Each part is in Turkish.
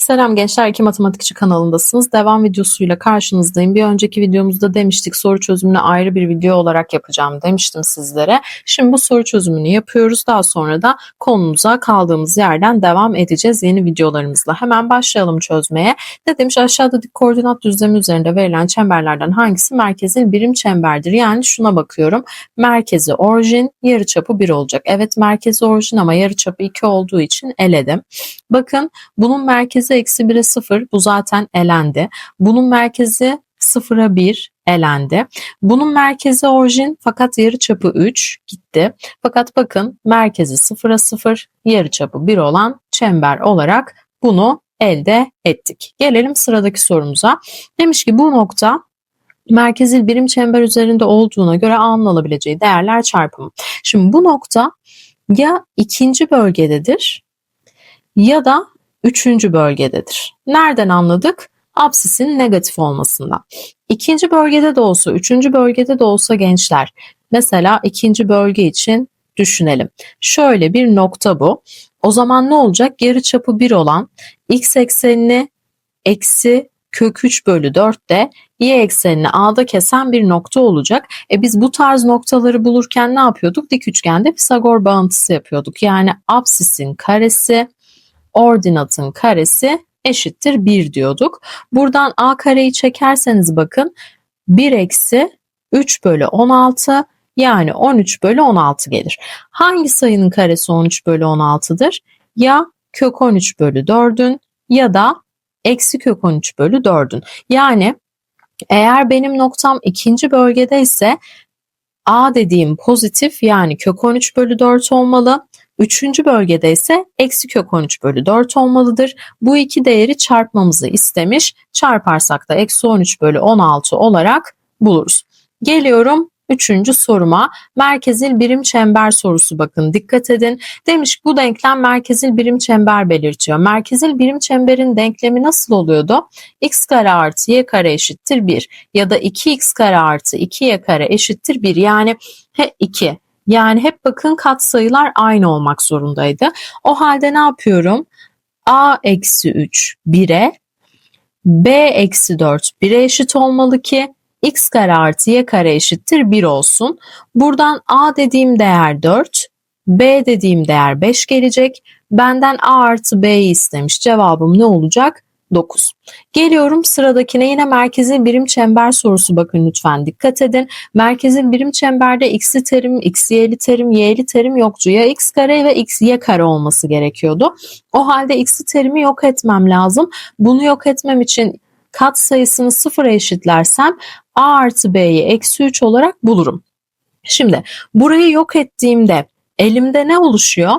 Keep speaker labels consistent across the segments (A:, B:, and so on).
A: Selam gençler, iki matematikçi kanalındasınız. Devam videosuyla karşınızdayım. Bir önceki videomuzda demiştik soru çözümünü ayrı bir video olarak yapacağım demiştim sizlere. Şimdi bu soru çözümünü yapıyoruz. Daha sonra da konumuza kaldığımız yerden devam edeceğiz yeni videolarımızla. Hemen başlayalım çözmeye. Ne demiş? Aşağıda dik koordinat düzlemi üzerinde verilen çemberlerden hangisi merkezin birim çemberdir? Yani şuna bakıyorum. Merkezi orijin, yarıçapı 1 olacak. Evet merkezi orijin ama yarıçapı 2 olduğu için eledim. Bakın bunun merkezi eksi 1'e 0 bu zaten elendi. Bunun merkezi 0'a 1 elendi. Bunun merkezi orijin fakat yarıçapı 3 gitti. Fakat bakın merkezi 0'a 0 yarıçapı 1 olan çember olarak bunu elde ettik. Gelelim sıradaki sorumuza. Demiş ki bu nokta merkezil birim çember üzerinde olduğuna göre A'nın alabileceği değerler çarpımı. Şimdi bu nokta ya ikinci bölgededir ya da üçüncü bölgededir. Nereden anladık? Absisin negatif olmasından. İkinci bölgede de olsa, üçüncü bölgede de olsa gençler. Mesela ikinci bölge için düşünelim. Şöyle bir nokta bu. O zaman ne olacak? Yarı çapı 1 olan x eksenini eksi kök 3 bölü 4 de y eksenini a'da kesen bir nokta olacak. E biz bu tarz noktaları bulurken ne yapıyorduk? Dik üçgende Pisagor bağıntısı yapıyorduk. Yani absisin karesi ordinatın karesi eşittir 1 diyorduk. Buradan a kareyi çekerseniz bakın 1 eksi 3 bölü 16 yani 13 bölü 16 gelir. Hangi sayının karesi 13 bölü 16'dır? Ya kök 13 bölü 4'ün ya da eksi kök 13 bölü 4'ün. Yani eğer benim noktam ikinci bölgede ise A dediğim pozitif yani kök 13 bölü 4 olmalı. Üçüncü bölgede ise eksi kök 13 bölü 4 olmalıdır. Bu iki değeri çarpmamızı istemiş. Çarparsak da eksi 13 bölü 16 olarak buluruz. Geliyorum Üçüncü soruma merkezil birim çember sorusu bakın dikkat edin. Demiş bu denklem merkezil birim çember belirtiyor. Merkezil birim çemberin denklemi nasıl oluyordu? x kare artı y kare eşittir 1 ya da 2x kare artı 2y kare eşittir 1 yani he 2 yani hep bakın katsayılar aynı olmak zorundaydı. O halde ne yapıyorum? a eksi 3 1'e b eksi 4 1'e eşit olmalı ki x kare artı y kare eşittir 1 olsun. Buradan a dediğim değer 4, b dediğim değer 5 gelecek. Benden a artı b'yi istemiş. Cevabım ne olacak? 9. Geliyorum sıradakine yine merkezi birim çember sorusu bakın lütfen dikkat edin. Merkezi birim çemberde x'li terim, x y'li terim, y'li terim yoktu. Ya x kare ve x y kare olması gerekiyordu. O halde x'li terimi yok etmem lazım. Bunu yok etmem için kat sayısını sıfıra eşitlersem a artı b'yi eksi 3 olarak bulurum. Şimdi burayı yok ettiğimde elimde ne oluşuyor?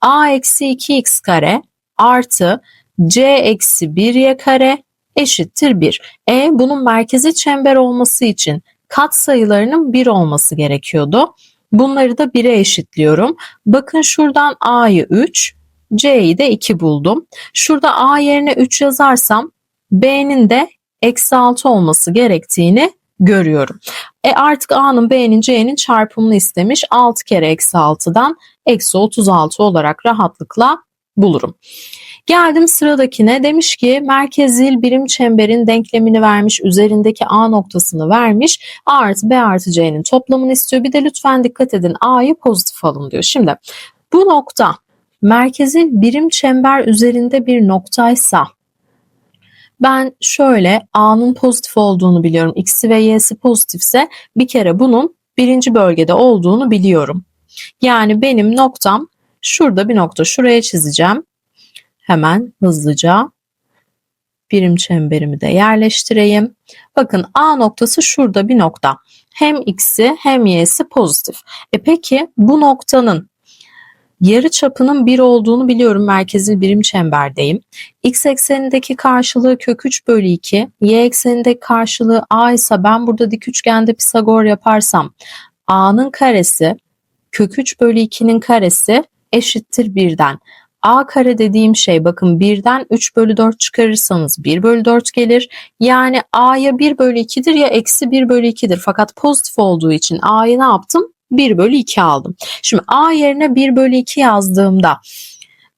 A: a eksi 2x kare artı c eksi 1y kare eşittir 1. E bunun merkezi çember olması için kat sayılarının 1 olması gerekiyordu. Bunları da 1'e eşitliyorum. Bakın şuradan a'yı 3, c'yi de 2 buldum. Şurada a yerine 3 yazarsam b'nin de eksi 6 olması gerektiğini görüyorum. E artık a'nın b'nin c'nin çarpımını istemiş. 6 kere eksi 6'dan eksi 36 olarak rahatlıkla bulurum. Geldim sıradakine demiş ki merkezil birim çemberin denklemini vermiş üzerindeki A noktasını vermiş A artı B artı C'nin toplamını istiyor bir de lütfen dikkat edin A'yı pozitif alın diyor. Şimdi bu nokta merkezil birim çember üzerinde bir noktaysa ben şöyle A'nın pozitif olduğunu biliyorum. X'i ve Y'si pozitifse bir kere bunun birinci bölgede olduğunu biliyorum. Yani benim noktam şurada bir nokta şuraya çizeceğim. Hemen hızlıca birim çemberimi de yerleştireyim. Bakın A noktası şurada bir nokta. Hem X'i hem Y'si pozitif. E peki bu noktanın yarı çapının 1 olduğunu biliyorum. Merkezi birim çemberdeyim. X eksenindeki karşılığı kök 3 bölü 2. Y eksenindeki karşılığı A ise ben burada dik üçgende Pisagor yaparsam A'nın karesi kök 3 bölü 2'nin karesi eşittir 1'den. A kare dediğim şey bakın 1'den 3 bölü 4 çıkarırsanız 1 bölü 4 gelir. Yani A'ya 1 bölü 2'dir ya eksi 1 bölü 2'dir. Fakat pozitif olduğu için A'yı ne yaptım? 1 bölü 2 aldım. Şimdi A yerine 1 bölü 2 yazdığımda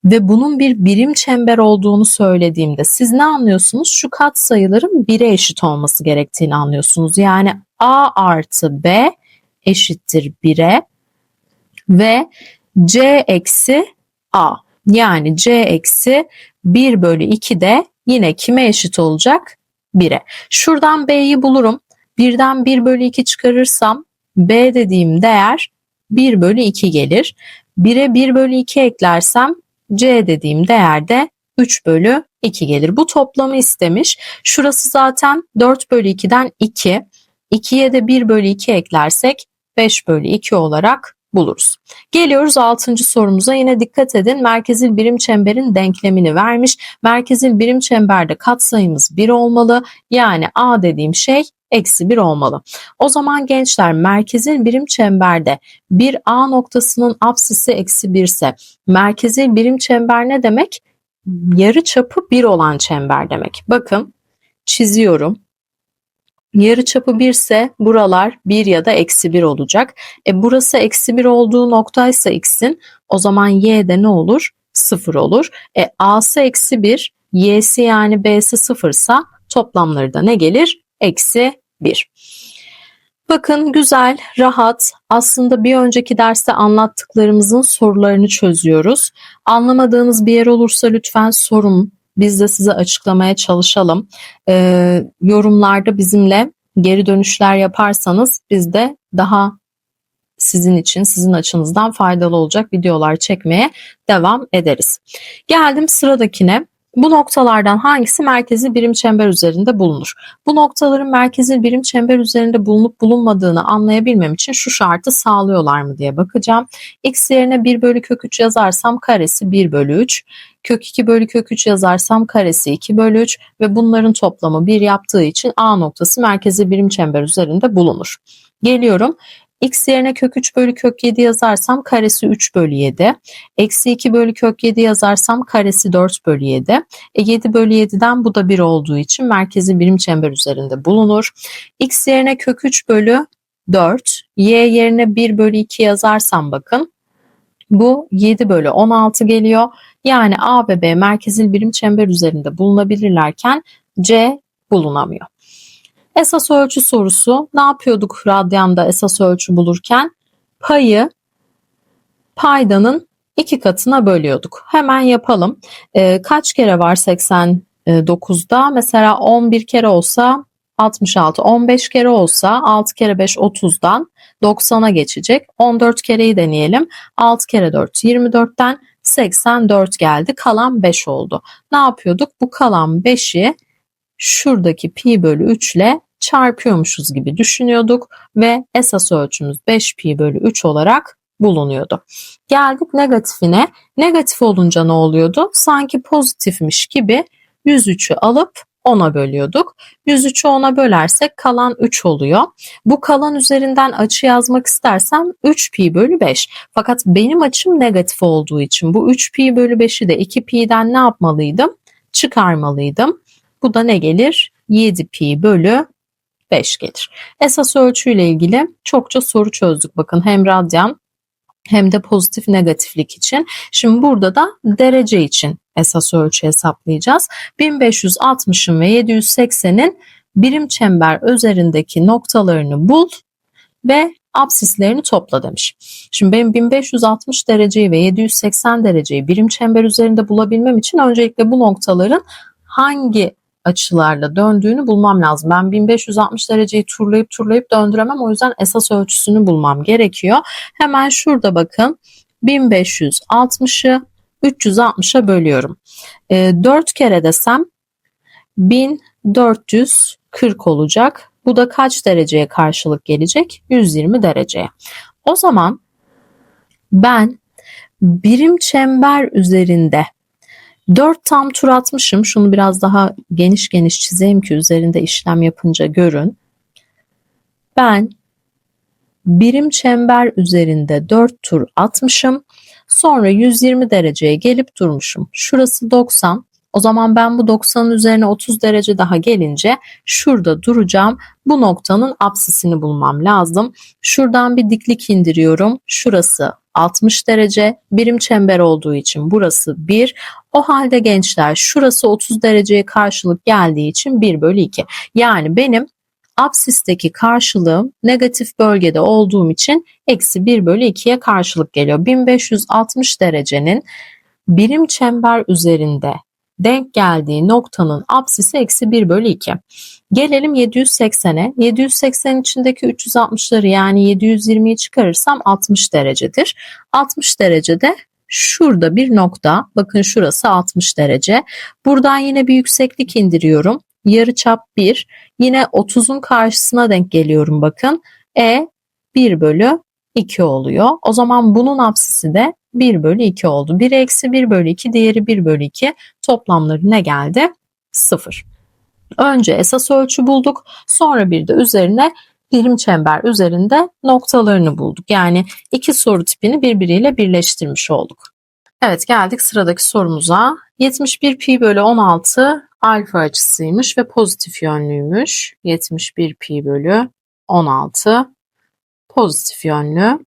A: ve bunun bir birim çember olduğunu söylediğimde siz ne anlıyorsunuz? Şu katsayıların 1'e eşit olması gerektiğini anlıyorsunuz. Yani A artı B eşittir 1'e ve C eksi A. Yani C eksi 1 bölü 2 de yine kime eşit olacak? 1'e. Şuradan B'yi bulurum. Birden 1 bölü 2 çıkarırsam B dediğim değer 1 bölü 2 gelir. 1'e 1 bölü 2 eklersem C dediğim değer de 3 bölü 2 gelir. Bu toplamı istemiş. Şurası zaten 4 bölü 2'den 2. 2'ye de 1 bölü 2 eklersek 5 bölü 2 olarak buluruz. Geliyoruz 6. sorumuza yine dikkat edin merkezil birim çemberin denklemini vermiş. Merkezil birim çemberde katsayımız 1 olmalı yani A dediğim şey eksi 1 olmalı. O zaman gençler merkezil birim çemberde bir A noktasının apsisi eksi 1 ise merkezil birim çember ne demek? Yarı çapı 1 olan çember demek. Bakın çiziyorum. Yarı çapı 1 ise buralar 1 ya da eksi 1 olacak. E burası eksi 1 olduğu noktaysa x'in o zaman y'de ne olur? 0 olur. E a'sı eksi 1, y'si yani b'si 0 ise toplamları da ne gelir? Eksi 1. Bakın güzel, rahat. Aslında bir önceki derste anlattıklarımızın sorularını çözüyoruz. Anlamadığınız bir yer olursa lütfen sorun. Biz de size açıklamaya çalışalım. Ee, yorumlarda bizimle geri dönüşler yaparsanız biz de daha sizin için, sizin açınızdan faydalı olacak videolar çekmeye devam ederiz. Geldim sıradakine. Bu noktalardan hangisi merkezi birim çember üzerinde bulunur? Bu noktaların merkezi birim çember üzerinde bulunup bulunmadığını anlayabilmem için şu şartı sağlıyorlar mı diye bakacağım. X yerine 1 bölü kök 3 yazarsam karesi 1 bölü 3. Kök 2 bölü kök 3 yazarsam karesi 2 bölü 3 ve bunların toplamı 1 yaptığı için A noktası merkezi birim çember üzerinde bulunur. Geliyorum x yerine kök 3 bölü kök 7 yazarsam karesi 3 bölü 7. Eksi 2 bölü kök 7 yazarsam karesi 4 bölü 7. E 7 bölü 7'den bu da 1 olduğu için merkezi birim çember üzerinde bulunur. x yerine kök 3 bölü 4. y yerine 1 bölü 2 yazarsam bakın. Bu 7 bölü 16 geliyor. Yani A ve B merkezil birim çember üzerinde bulunabilirlerken C bulunamıyor. Esas ölçü sorusu ne yapıyorduk radyanda esas ölçü bulurken? Payı paydanın iki katına bölüyorduk. Hemen yapalım. E, kaç kere var 89'da? Mesela 11 kere olsa 66, 15 kere olsa 6 kere 5 30'dan 90'a geçecek. 14 kereyi deneyelim. 6 kere 4 24'ten 84 geldi. Kalan 5 oldu. Ne yapıyorduk? Bu kalan 5'i şuradaki pi bölü 3 ile çarpıyormuşuz gibi düşünüyorduk ve esas ölçümüz 5 pi bölü 3 olarak bulunuyordu. Geldik negatifine. Negatif olunca ne oluyordu? Sanki pozitifmiş gibi 103'ü alıp 10'a bölüyorduk. 103'ü 10'a bölersek kalan 3 oluyor. Bu kalan üzerinden açı yazmak istersem 3 pi bölü 5. Fakat benim açım negatif olduğu için bu 3 pi bölü 5'i de 2 pi'den ne yapmalıydım? Çıkarmalıydım. Bu da ne gelir? 7 pi bölü 5 gelir. Esas ölçüyle ilgili çokça soru çözdük bakın hem radyan hem de pozitif negatiflik için. Şimdi burada da derece için esas ölçü hesaplayacağız. 1560'ın ve 780'in birim çember üzerindeki noktalarını bul ve absislerini topla demiş. Şimdi benim 1560 dereceyi ve 780 dereceyi birim çember üzerinde bulabilmem için öncelikle bu noktaların hangi açılarla döndüğünü bulmam lazım. Ben 1560 dereceyi turlayıp turlayıp döndüremem. O yüzden esas ölçüsünü bulmam gerekiyor. Hemen şurada bakın 1560'ı 360'a bölüyorum. E, 4 kere desem 1440 olacak. Bu da kaç dereceye karşılık gelecek? 120 dereceye. O zaman ben birim çember üzerinde 4 tam tur atmışım. Şunu biraz daha geniş geniş çizeyim ki üzerinde işlem yapınca görün. Ben birim çember üzerinde 4 tur atmışım. Sonra 120 dereceye gelip durmuşum. Şurası 90. O zaman ben bu 90'ın üzerine 30 derece daha gelince şurada duracağım. Bu noktanın apsisini bulmam lazım. Şuradan bir diklik indiriyorum. Şurası 60 derece. Birim çember olduğu için burası 1. O halde gençler şurası 30 dereceye karşılık geldiği için 1 bölü 2. Yani benim absisteki karşılığım negatif bölgede olduğum için eksi 1 bölü 2'ye karşılık geliyor. 1560 derecenin birim çember üzerinde denk geldiği noktanın apsisi eksi 1 bölü 2. Gelelim 780'e. 780 içindeki 360'ları yani 720'yi çıkarırsam 60 derecedir. 60 derecede şurada bir nokta. Bakın şurası 60 derece. Buradan yine bir yükseklik indiriyorum. Yarı çap 1. Yine 30'un karşısına denk geliyorum bakın. E 1 bölü 2 oluyor. O zaman bunun apsisi de 1 bölü 2 oldu. Biri eksi 1 bölü 2 diğeri 1 bölü 2 toplamları ne geldi? 0. Önce esas ölçü bulduk. Sonra bir de üzerine birim çember üzerinde noktalarını bulduk. Yani iki soru tipini birbiriyle birleştirmiş olduk. Evet geldik sıradaki sorumuza. 71 pi bölü 16 alfa açısıymış ve pozitif yönlüymüş. 71 pi bölü 16 pozitif yönlü.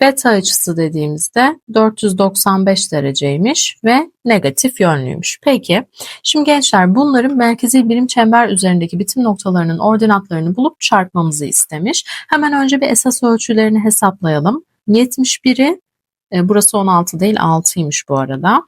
A: Beta açısı dediğimizde 495 dereceymiş ve negatif yönlüymüş. Peki şimdi gençler bunların merkezi birim çember üzerindeki bitim noktalarının ordinatlarını bulup çarpmamızı istemiş. Hemen önce bir esas ölçülerini hesaplayalım. 71'i e, burası 16 değil 6'ymış bu arada.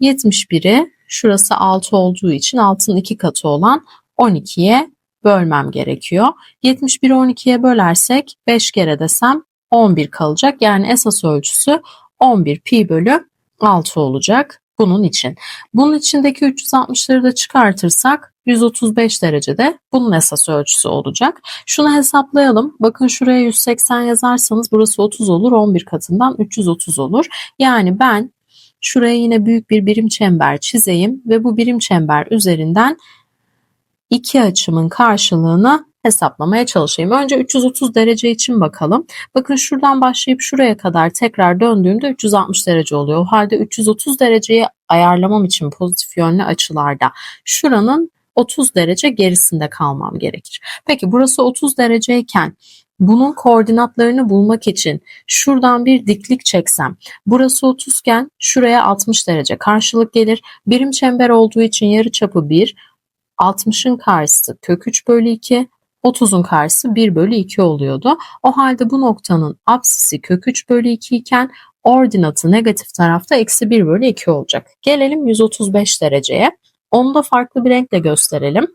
A: 71'i şurası 6 olduğu için 6'nın 2 katı olan 12'ye bölmem gerekiyor. 71'i 12'ye bölersek 5 kere desem 11 kalacak. Yani esas ölçüsü 11 pi bölü 6 olacak bunun için. Bunun içindeki 360'ları da çıkartırsak 135 derecede bunun esas ölçüsü olacak. Şunu hesaplayalım. Bakın şuraya 180 yazarsanız burası 30 olur. 11 katından 330 olur. Yani ben şuraya yine büyük bir birim çember çizeyim ve bu birim çember üzerinden iki açımın karşılığını hesaplamaya çalışayım. Önce 330 derece için bakalım. Bakın şuradan başlayıp şuraya kadar tekrar döndüğümde 360 derece oluyor. O halde 330 dereceyi ayarlamam için pozitif yönlü açılarda şuranın 30 derece gerisinde kalmam gerekir. Peki burası 30 dereceyken bunun koordinatlarını bulmak için şuradan bir diklik çeksem burası 30 iken şuraya 60 derece karşılık gelir. Birim çember olduğu için yarı çapı 1, 60'ın karşısı kök 3 bölü 2, 30'un karşısı 1 bölü 2 oluyordu. O halde bu noktanın apsisi kök 3 bölü 2 iken ordinatı negatif tarafta eksi 1 bölü 2 olacak. Gelelim 135 dereceye. Onu da farklı bir renkle gösterelim.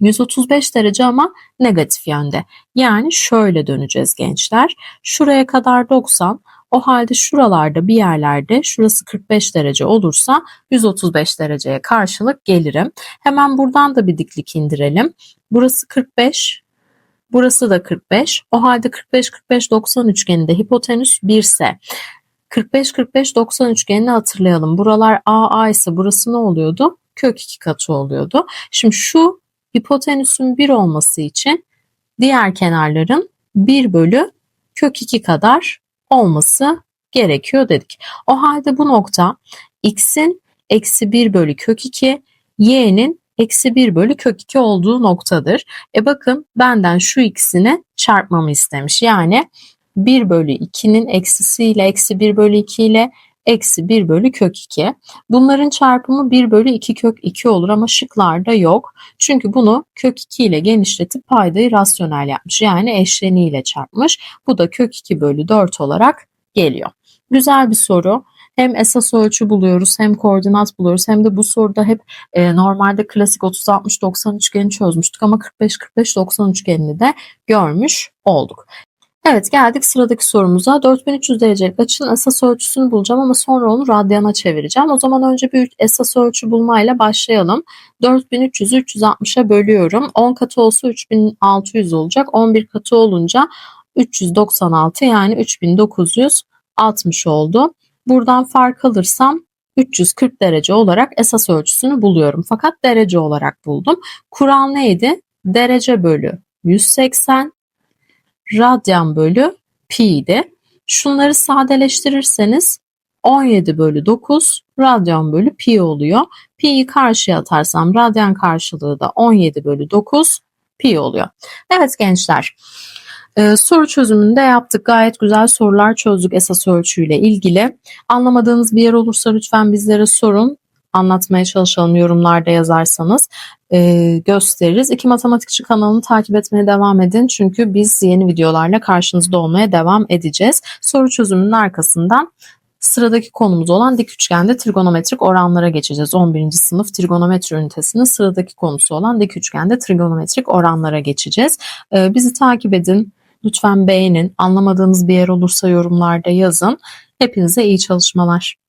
A: 135 derece ama negatif yönde. Yani şöyle döneceğiz gençler. Şuraya kadar 90. O halde şuralarda bir yerlerde şurası 45 derece olursa 135 dereceye karşılık gelirim. Hemen buradan da bir diklik indirelim. Burası 45, burası da 45. O halde 45-45-90 üçgeninde hipotenüs 1 ise 45-45-90 üçgenini hatırlayalım. Buralar AA ise burası ne oluyordu? Kök 2 katı oluyordu. Şimdi şu hipotenüsün 1 olması için diğer kenarların 1 bölü kök 2 kadar olması gerekiyor dedik. O halde bu nokta x'in eksi 1 bölü kök 2, y'nin eksi 1 bölü kök 2 olduğu noktadır. E bakın benden şu ikisini çarpmamı istemiş. Yani 1 bölü 2'nin eksisiyle eksi 1 bölü 2 ile eksi 1 bölü kök 2. Bunların çarpımı 1 bölü 2 kök 2 olur ama şıklarda yok. Çünkü bunu kök 2 ile genişletip paydayı rasyonel yapmış. Yani eşleniğiyle çarpmış. Bu da kök 2 bölü 4 olarak geliyor. Güzel bir soru. Hem esas ölçü buluyoruz hem koordinat buluyoruz hem de bu soruda hep e, normalde klasik 30-60-90 üçgeni çözmüştük ama 45-45-90 üçgenini de görmüş olduk. Evet geldik sıradaki sorumuza. 4300 derecelik açının esas ölçüsünü bulacağım ama sonra onu radyana çevireceğim. O zaman önce bir esas ölçü bulmayla başlayalım. 4300'ü 360'a bölüyorum. 10 katı olsa 3600 olacak. 11 katı olunca 396 yani 3960 oldu. Buradan fark alırsam 340 derece olarak esas ölçüsünü buluyorum. Fakat derece olarak buldum. Kural neydi? Derece bölü 180 radyan bölü pi'ydi. Şunları sadeleştirirseniz 17 bölü 9 radyan bölü pi oluyor. Pi'yi karşıya atarsam radyan karşılığı da 17 bölü 9 pi oluyor. Evet gençler Ee, soru çözümünü de yaptık. Gayet güzel sorular çözdük esas ölçüyle ilgili. Anlamadığınız bir yer olursa lütfen bizlere sorun. Anlatmaya çalışalım yorumlarda yazarsanız e, gösteririz. İki Matematikçi kanalını takip etmeye devam edin. Çünkü biz yeni videolarla karşınızda olmaya devam edeceğiz. Soru çözümünün arkasından sıradaki konumuz olan dik üçgende trigonometrik oranlara geçeceğiz. 11. sınıf trigonometri ünitesinin sıradaki konusu olan dik üçgende trigonometrik oranlara geçeceğiz. Ee, bizi takip edin. Lütfen beğenin. Anlamadığınız bir yer olursa yorumlarda yazın. Hepinize iyi çalışmalar.